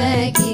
segue.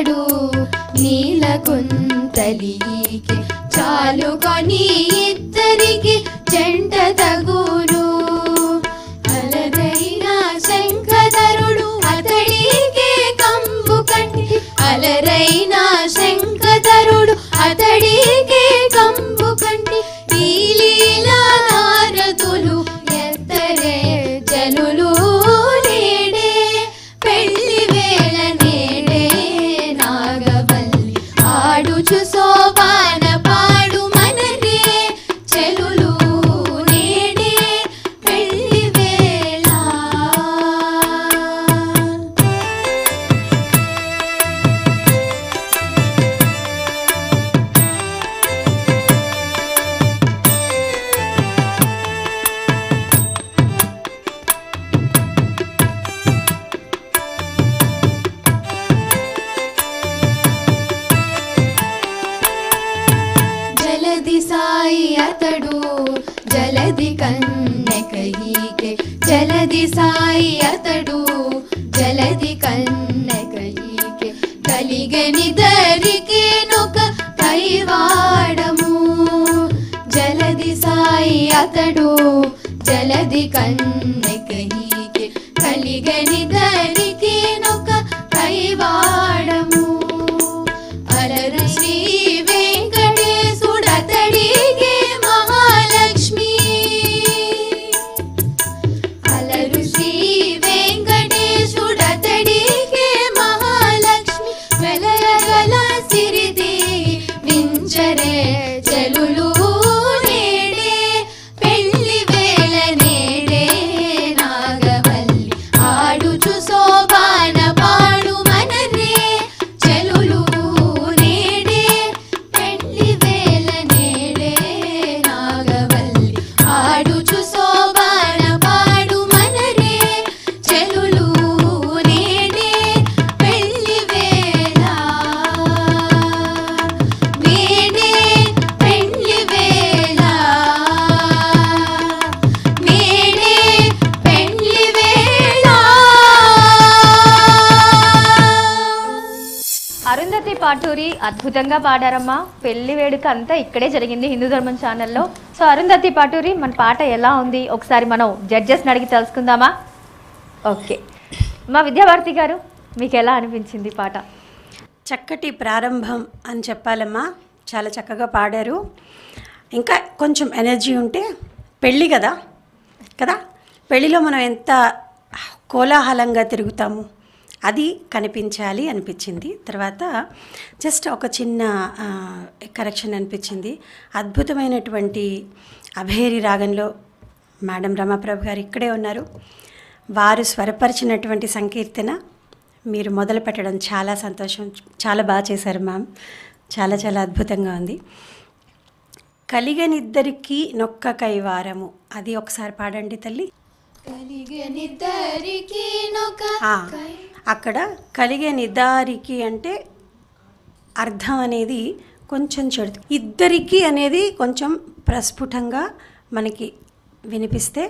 నీలవర్ణుడతడు నీలకుంతలికి చాలు కొని ఇద్దరికి చెంట తగురు అలరైన శంఖధరుడు అతడికే కంబు కంటి అలరైన శంఖధరుడు కలిగని కైవాడము. జలది సాయి అతడు జలది కన్నెకహీకే కలిగని అద్భుతంగా పాడారమ్మా. పెళ్ళి వేడుక అంతా ఇక్కడే జరిగింది హిందూ ధర్మం ఛానల్లో. సో అరుంధతి పాటూరి మన పాట ఎలా ఉంది? ఒకసారి మనం జడ్జెస్ని అడిగి తెలుసుకుందామా? ఓకే. మా విద్యాభారతి గారు మీకు ఎలా అనిపించింది పాట? చక్కటి ప్రారంభం అని చెప్పాలమ్మా. చాలా చక్కగా పాడారు. ఇంకా కొంచెం ఎనర్జీ ఉంటే పెళ్ళి కదా? కదా? పెళ్ళిలో మనం ఎంత కోలాహలంగా తిరుగుతాము? అది కనిపించాలి అనిపించింది. తర్వాత జస్ట్ ఒక చిన్న కరెక్షన్ అనిపించింది. అద్భుతమైనటువంటి అభేరి రాగంలో మేడం రమాప్రభు గారు ఇక్కడే ఉన్నారు. వారు స్వరపరిచినటువంటి సంకీర్తన మీరు మొదలు పెట్టడం చాలా సంతోషం చాలా బాగా చేశారు మ్యామ్. చాలా చాలా అద్భుతంగా ఉంది. కలిగనిద్దరికీ నొక్క కైవారము అది ఒకసారి పాడండి తల్లి. అక్కడ కలిగే నిదారికి అంటే అర్థం అనేది కొంచెం చెడు. ఇద్దరికి అనేది కొంచెం ప్రస్ఫుటంగా మనకి వినిపిస్తే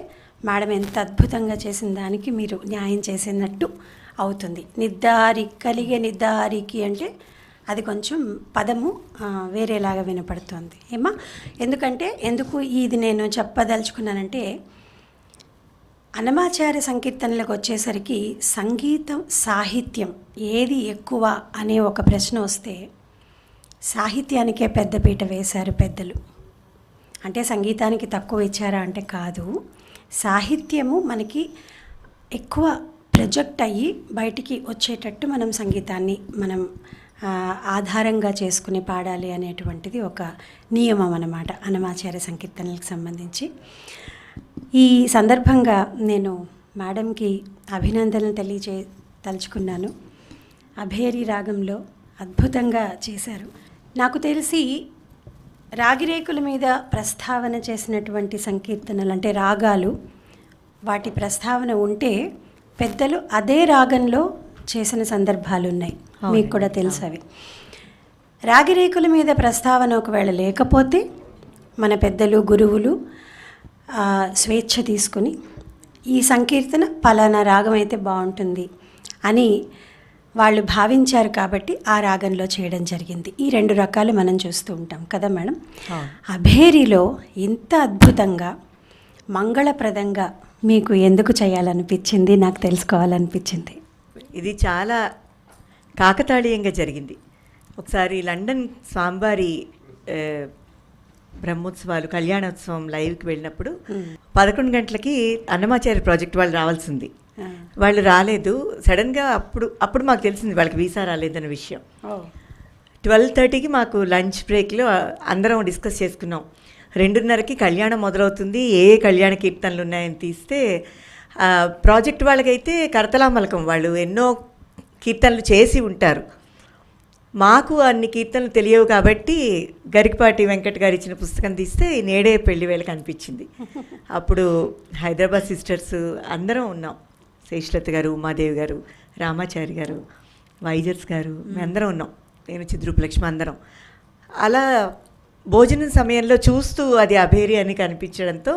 మేడం ఎంత అద్భుతంగా చేసిన దానికి మీరు న్యాయం చేసినట్టు అవుతుంది. నిద్దారి కలిగే నిద్దారికి అంటే అది కొంచెం పదము వేరేలాగా వినపడుతుంది. ఏమా? ఎందుకంటే ఎందుకు ఇది నేను చెప్పదలుచుకున్నానంటే అనమాచార్య సంకీర్తనలకు వచ్చేసరికి సంగీతం సాహిత్యం ఏది ఎక్కువ అనే ఒక ప్రశ్న వస్తే సాహిత్యానికే పెద్దపీట వేశారు పెద్దలు. అంటే సంగీతానికి తక్కువ ఇచ్చారా అంటే కాదు. సాహిత్యము మనకి ఎక్కువ ప్రొజెక్ట్ అయ్యి బయటికి వచ్చేటట్టు మనం సంగీతాన్ని మనం ఆధారంగా చేసుకుని పాడాలి అనేటువంటిది ఒక నియమం అన్నమాట అనమాచార్య సంకీర్తనలకు సంబంధించి. ఈ సందర్భంగా నేను మేడంకి అభినందనలు తెలియజే తలుచుకున్నాను. అభేరి రాగంలో అద్భుతంగా చేశారు. నాకు తెలిసి రాగిరేకుల మీద ప్రస్తావన చేసినటువంటి సంకీర్తనలు అంటే రాగాలు వాటి ప్రస్తావన ఉంటే పెద్దలు అదే రాగంలో చేసిన సందర్భాలు ఉన్నాయి. మీకు కూడా తెలుసు అవి. రాగిరేకుల మీద ప్రస్తావన ఒకవేళ లేకపోతే మన పెద్దలు గురువులు స్వేచ్ఛ తీసుకుని ఈ సంకీర్తన పలానా రాగం అయితే బాగుంటుంది అని వాళ్ళు భావించారు కాబట్టి ఆ రాగంలో చేయడం జరిగింది. ఈ రెండు రకాలు మనం చూస్తూ ఉంటాం కదా మేడం? అభేరిలో ఇంత అద్భుతంగా మంగళప్రదంగా మీకు ఎందుకు చేయాలనిపించింది? నాకు తెలుసుకోవాలనిపించింది. ఇది చాలా కాకతాళీయంగా జరిగింది. ఒకసారి లండన్ స్వామివారి బ్రహ్మోత్సవాలు కళ్యాణోత్సవం లైవ్కి వెళ్ళినప్పుడు పదకొండు గంటలకి అన్నమాచార్య ప్రాజెక్ట్ వాళ్ళు రావాల్సింది. వాళ్ళు రాలేదు. సడన్గా అప్పుడు అప్పుడు మాకు తెలిసింది వాళ్ళకి వీసా రాలేదన్న విషయం. ట్వెల్వ్ థర్టీకి మాకు లంచ్ బ్రేక్లో అందరం డిస్కస్ చేసుకున్నాం. రెండున్నరకి కళ్యాణం మొదలవుతుంది. ఏ ఏ కళ్యాణ కీర్తనలు ఉన్నాయని తీస్తే ప్రాజెక్ట్ వాళ్ళకైతే కరతలామలకం వాళ్ళు ఎన్నో కీర్తనలు చేసి ఉంటారు. మాకు అన్ని కీర్తనలు తెలియవు కాబట్టి గరికపాటి వెంకట్ గారు ఇచ్చిన పుస్తకం తీస్తే నేడే పెళ్ళి వేళ కనిపించింది అప్పుడు హైదరాబాద్ సిస్టర్స్ అందరం ఉన్నాం. శేషలత గారు ఉమాదేవి గారు రామాచారి గారు వైజర్స్ గారు మేమందరం ఉన్నాం. నేను చిద్రూపలక్ష్మి అందరం. అలా భోజనం సమయంలో చూస్తూ అది అభేరి అని కనిపించడంతో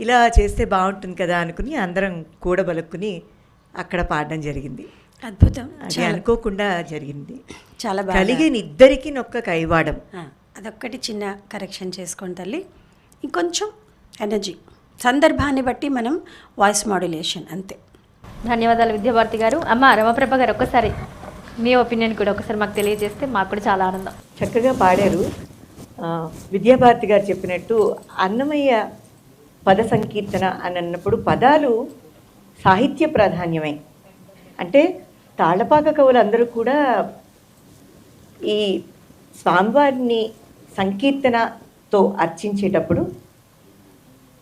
ఇలా చేస్తే బాగుంటుంది కదా అనుకుని అందరం కూడబలుక్కుని అక్కడ పాడడం జరిగింది. అద్భుతం. అది అనుకోకుండా జరిగింది. చాలా బాగా. కలిగిన ఇద్దరికి నొక్క కైవాడం. అదొక్కటి చిన్న కరెక్షన్ చేసుకోండి తల్లి. ఇంకొంచెం ఎనర్జీ. సందర్భాన్ని బట్టి మనం వాయిస్ మాడ్యులేషన్ అంతే. ధన్యవాదాలు విద్యాభారతి గారు. అమ్మ రమప్రభ గారు ఒక్కసారి మీ ఒపీనియన్ కూడా ఒకసారి మాకు తెలియజేస్తే మాకు కూడా చాలా ఆనందం. చక్కగా పాడారు. విద్యాభారతి గారు చెప్పినట్టు అన్నమయ్య పద సంకీర్తన అని అన్నప్పుడు పదాలు సాహిత్య ప్రాధాన్యమే. అంటే తాళపాక కవులు అందరూ కూడా ఈ స్వామివారిని సంకీర్తనతో అర్చించేటప్పుడు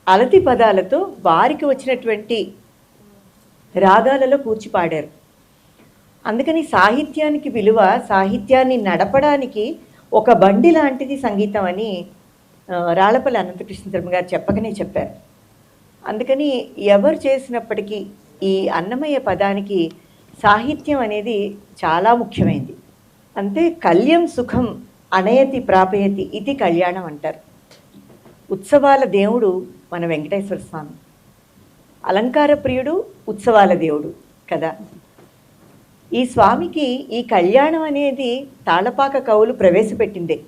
అలతి పదాలతో వారికి వచ్చినటువంటి రాగాలలో కూర్చి పాడారు అందుకని సాహిత్యానికి విలువ సాహిత్యాన్ని నడపడానికి ఒక బండి లాంటిది సంగీతం అని ఆ, రాళ్ళపల్లి అనంతకృష్ణ శర్మ గారు చెప్పకనే చెప్పారు. అందుకని ఎవరు చేసినప్పటికీ ఈ అన్నమయ్య పదానికి సాహిత్యం అనేది చాలా ముఖ్యమైనది అంతే కళ్యం సుఖం అనయతి ప్రాపయతి ఇది కళ్యాణం అంటారు. ఉత్సవాల దేవుడు మన వెంకటేశ్వర స్వామి. అలంకార ప్రియుడు ఉత్సవాల దేవుడు కదా. ఈ స్వామికి ఈ కళ్యాణం అనేది తాళపాక కవులు ప్రవేశపెట్టిందే.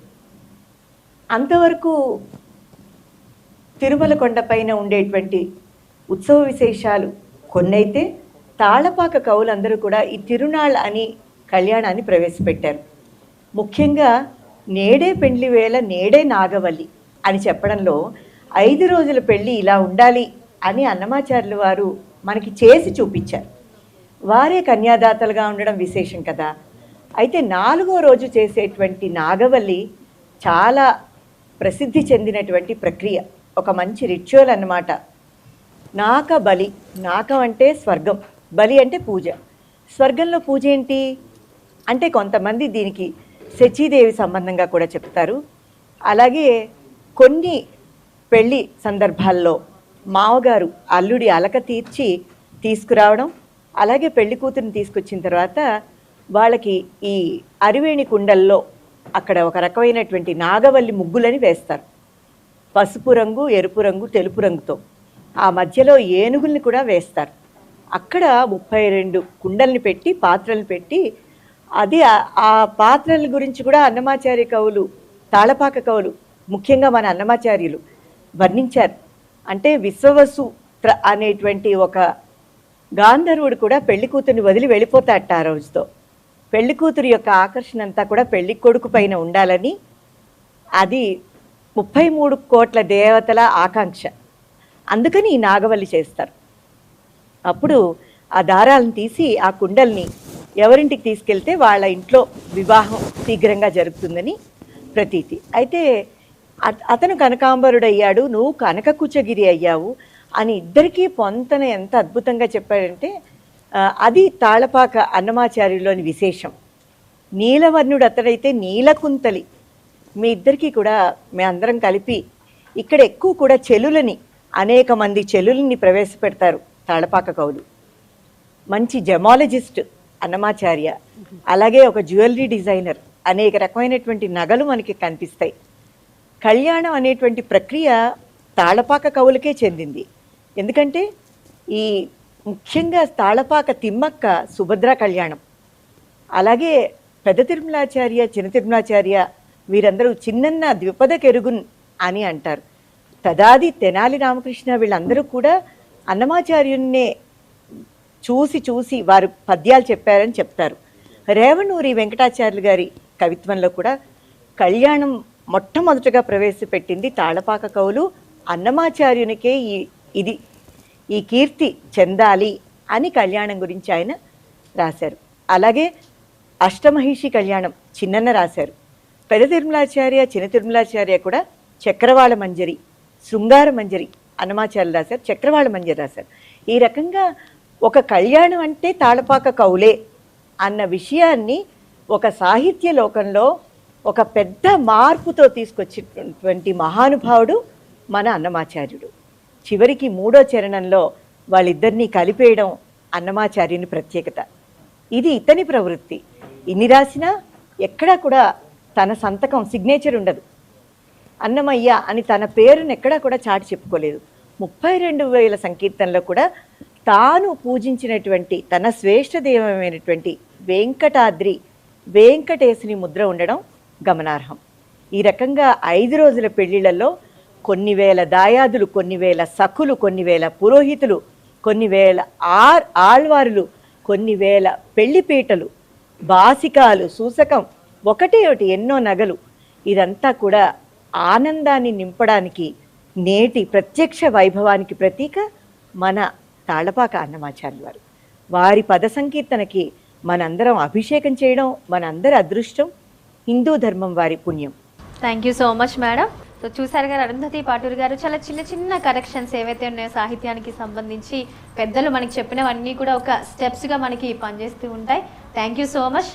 అంతవరకు తిరుమల కొండపైన ఉండేటువంటి ఉత్సవ విశేషాలు కొన్నైతే తాళపాక కవులందరూ కూడా ఈ తిరునాళ్ అని కళ్యాణాన్ని ప్రవేశపెట్టారు. ముఖ్యంగా నేడే పెండ్లి వేళ నేడే నాగవల్లి అని చెప్పడంలో ఐదు రోజుల పెళ్ళి ఇలా ఉండాలి అని అన్నమాచార్యులు వారు మనకి చేసి చూపించారు. వారే కన్యాదాతలుగా ఉండడం విశేషం కదా. అయితే నాలుగో రోజు చేసేటువంటి నాగవల్లి చాలా ప్రసిద్ధి చెందినటువంటి ప్రక్రియ. ఒక మంచి రిచువల్ అన్నమాట. నాక బలి నాకం అంటే స్వర్గం. బలి అంటే పూజ. స్వర్గంలో పూజ ఏంటి? అంటే కొంతమంది దీనికి శచీదేవి సంబంధంగా కూడా చెప్తారు. అలాగే కొన్ని పెళ్ళి సందర్భాల్లో మావగారు అల్లుడి అలక తీర్చి తీసుకురావడం అలాగే పెళ్ళి కూతురిని తీసుకొచ్చిన తర్వాత వాళ్ళకి ఈ అరివేణి కుండల్లో అక్కడ ఒక రకమైనటువంటి నాగవల్లి ముగ్గులని వేస్తారు. పసుపు రంగు ఎరుపు రంగు తెలుపు రంగుతో. ఆ మధ్యలో ఏనుగుల్ని కూడా వేస్తారు. అక్కడ ముప్పై రెండు కుండల్ని పెట్టి పాత్రలు పెట్టి అది ఆ- పాత్రల గురించి కూడా అన్నమాచార్య కవులు తాళపాక కవులు ముఖ్యంగా మన అన్నమాచార్యులు వర్ణించారు. అంటే విశ్వవసు అనేటువంటి ఒక గాంధర్వుడు కూడా పెళ్ళి కూతుర్ని వదిలి వెళ్ళిపోతాట ఆ రోజుతో. పెళ్ళి కూతురు యొక్క ఆకర్షణ అంతా కూడా పెళ్ళి కొడుకు పైన ఉండాలని అది ముప్పై మూడు కోట్ల దేవతల ఆకాంక్ష. అందుకని ఈ నాగవల్లి చేస్తారు. అప్పుడు ఆ దారాలను తీసి ఆ కుండల్ని ఎవరింటికి తీసుకెళ్తే వాళ్ళ ఇంట్లో వివాహం శీఘ్రంగా జరుగుతుందని ప్రతీతి. అయితే అతను కనకాంబరుడు అయ్యాడు నువ్వు కనక కుచగిరి అయ్యావు అని ఇద్దరికీ పొంతన ఎంత అద్భుతంగా చెప్పాడంటే అది తాళపాక అన్నమాచార్యులోని విశేషం. నీలవర్ణుడు అతడైతే నీలకుంతలి. మీ ఇద్దరికీ కూడా మీ అందరం కలిపి ఇక్కడ ఎక్కువ కూడా చెలులని అనేక మంది చెలులని ప్రవేశపెడతారు. తాళపాక కవులు. మంచి జమాలజిస్ట్ అన్నమాచార్య అలాగే ఒక జ్యువెలరీ డిజైనర్ అనేక రకమైనటువంటి నగలు మనకి కనిపిస్తాయి. కళ్యాణం అనేటువంటి ప్రక్రియ తాళపాక కవులకే చెందింది. ఎందుకంటే ఈ ముఖ్యంగా తాళపాక తిమ్మక్క సుభద్ర కళ్యాణం అలాగే పెద్ద తిరుమలాచార్య చిన్న తిరుమలాచార్య వీరందరూ చిన్నన్న ద్విపద కెరుగున్ అని అంటారు. తదాది తెనాలి రామకృష్ణ వీళ్ళందరూ కూడా అన్నమాచార్యున్నే చూసి చూసి వారు పద్యాలు చెప్పారని చెప్తారు. రేవణూరి వెంకటాచార్యులు గారి కవిత్వంలో కూడా కళ్యాణం మొట్టమొదటగా ప్రవేశపెట్టింది తాళపాక కవులు. అన్నమాచార్యునికే ఈ ఇది ఈ కీర్తి చెందాలి అని కళ్యాణం గురించి ఆయన రాశారు. అలాగే అష్టమహిషి కళ్యాణం చిన్నన్న రాశారు. పెద్ద తిరుమలాచార్య చిన్న తిరుమలాచార్య కూడా చక్రవాళ మంజరి శృంగార మంజరి అన్నమాచార్యులు రాశారు చక్రవాళ మంజరి రాశారు. ఈ రకంగా ఒక కళ్యాణం అంటే తాళపాక కవులే అన్న విషయాన్ని ఒక సాహిత్య లోకంలో ఒక పెద్ద మార్పుతో తీసుకొచ్చినటువంటి మహానుభావుడు మన అన్నమాచార్యుడు. చివరికి మూడో చరణంలో వాళ్ళిద్దరినీ కలిపేయడం అన్నమాచార్యుని ప్రత్యేకత. ఇది ఇతని ప్రవృత్తి. ఇన్ని రాసినా ఎక్కడా కూడా తన సంతకం సిగ్నేచర్ ఉండదు. అన్నమయ్య అని తన పేరును ఎక్కడా కూడా చాటి చెప్పుకోలేదు. ముప్పై రెండు వేల సంకీర్తనలో కూడా తాను పూజించినటువంటి తన శ్రేష్ఠ దైవమైనటువంటి వెంకటాద్రి వెంకటేశుని ముద్ర ఉండడం గమనార్హం. ఈ రకంగా ఐదు రోజుల పెళ్ళిళ్ళలో కొన్ని వేల దాయాదులు కొన్ని వేల సఖులు కొన్ని వేల పురోహితులు కొన్ని వేల ఆర్ ఆళ్వారులు కొన్ని వేల పెళ్ళిపీటలు బాసికాలు సూసకం ఒకటే ఒకటి ఎన్నో నగలు ఇదంతా కూడా ఆనందాన్ని నింపడానికి నేటి ప్రత్యక్ష వైభవానికి ప్రతీక మన తాళపాక అన్నమాచార్యులు వారు. వారి పద సంకీర్తనకి మనందరం అభిషేకం చేయడం మనందరి అదృష్టం హిందూ ధర్మం వారి పుణ్యం. Thank you so much madam so చూసారు గారు అరుంధతి పాటూరి గారు చాలా చిన్న చిన్న కరెక్షన్స్ ఏవైతే ఉన్నాయో సాహిత్యానికి సంబంధించి పెద్దలు మనకి చెప్పినవన్నీ కూడా ఒక స్టెప్స్గా మనకి పనిచేస్తూ ఉంటాయి. Thank you so much